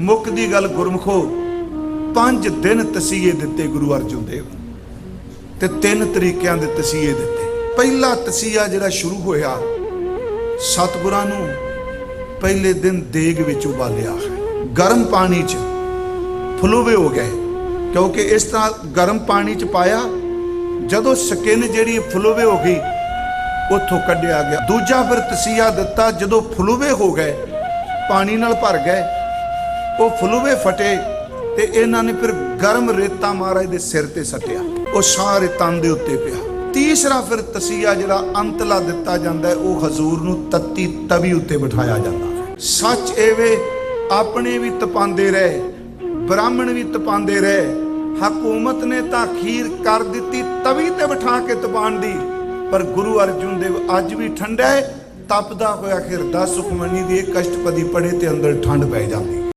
ਮੁੱਕ ਦੀ ਗੱਲ ਗੁਰਮਖੋ, ਪੰਜ ਦਿਨ ਤਸੀਹੇ ਦਿੱਤੇ ਗੁਰੂ ਅਰਜਨ ਦੇਵ। ਤੇ ਤਿੰਨ ਤਰੀਕਿਆਂ ਦੇ ਤਸੀਹੇ ਦਿੱਤੇ। ਪਹਿਲਾ ਤਸੀਹਾ ਜਿਹੜਾ ਸ਼ੁਰੂ ਹੋਇਆ, ਸਤਿਗੁਰਾਂ ਨੂੰ ਪਹਿਲੇ ਦਿਨ ਦੇਗ ਵਿੱਚ ਉਬਾਲਿਆ। ਗਰਮ ਪਾਣੀ 'ਚ ਫਲੂਵੇ ਹੋ ਗਏ, ਕਿਉਂਕਿ ਇਸ ਤਰ੍ਹਾਂ ਗਰਮ ਪਾਣੀ 'ਚ ਪਾਇਆ, ਜਦੋਂ ਸਕਿਨ ਜਿਹੜੀ ਫਲੂਵੇ ਹੋ ਗਈ, ਉੱਥੋਂ ਕੱਢਿਆ ਗਿਆ। ਦੂਜਾ ਫਿਰ ਤਸੀਹਾ ਦਿੱਤਾ, ਜਦੋਂ ਫਲੂਵੇ ਹੋ ਗਏ, ਪਾਣੀ ਨਾਲ ਭਰ ਗਏ। ਉਹ ਫਲੂਵੇ ਫਟੇ ਤੇ ਇਹਨਾਂ ਨੇ ਫਿਰ ਗਰਮ ਰੇਤਾ ਮਹਾਰਾਜ ਦੇ ਸਿਰ ਤੇ ਸੱਟਿਆ। ਉਹ ਸਾਰੇ ਤਨ ਦੇ ਉੱਤੇ ਪਿਆ। ਤੀਸਰਾ ਫਿਰ ਤਸੀਹਾ ਜਿਹੜਾ ਅੰਤਲਾ ਦਿੱਤਾ ਜਾਂਦਾ ਉਹ ਹਜ਼ੂਰ ਨੂੰ ਤੱਤੀ ਤਵੀ ਉੱਤੇ ਬਿਠਾਇਆ ਜਾਂਦਾ ਸੱਚ ਐਵੇਂ ਆਪਣੇ ਵੀ ਤਪਾਉਂਦੇ ਰਹੇ, ਬ੍ਰਾਹਮਣ ਵੀ ਤਪਾਉਂਦੇ ਰਹੇ, ਹਕੂਮਤ ਨੇ ਤਾਂ ਅਖੀਰ ਕਰ ਦਿੱਤੀ ਤਵੀ ਤੇ ਬਿਠਾ ਕੇ ਤਪਾਉਣ ਦੀ। ਪਰ ਗੁਰੂ ਅਰਜੁਨ ਦੇਵ ਅੱਜ ਵੀ ਠੰਡਾ ਹੈ, ਤਪਦਾ ਹੋਇਆ ਹਿਰਦਾ ਸੁਖਮਨੀ ਦੀ ਇਹ ਕਸ਼ਟਪਦੀ ਪੜੇ ਤੇ ਅੰਦਰ ਠੰਡ ਪੈ ਜਾਂਦੀ।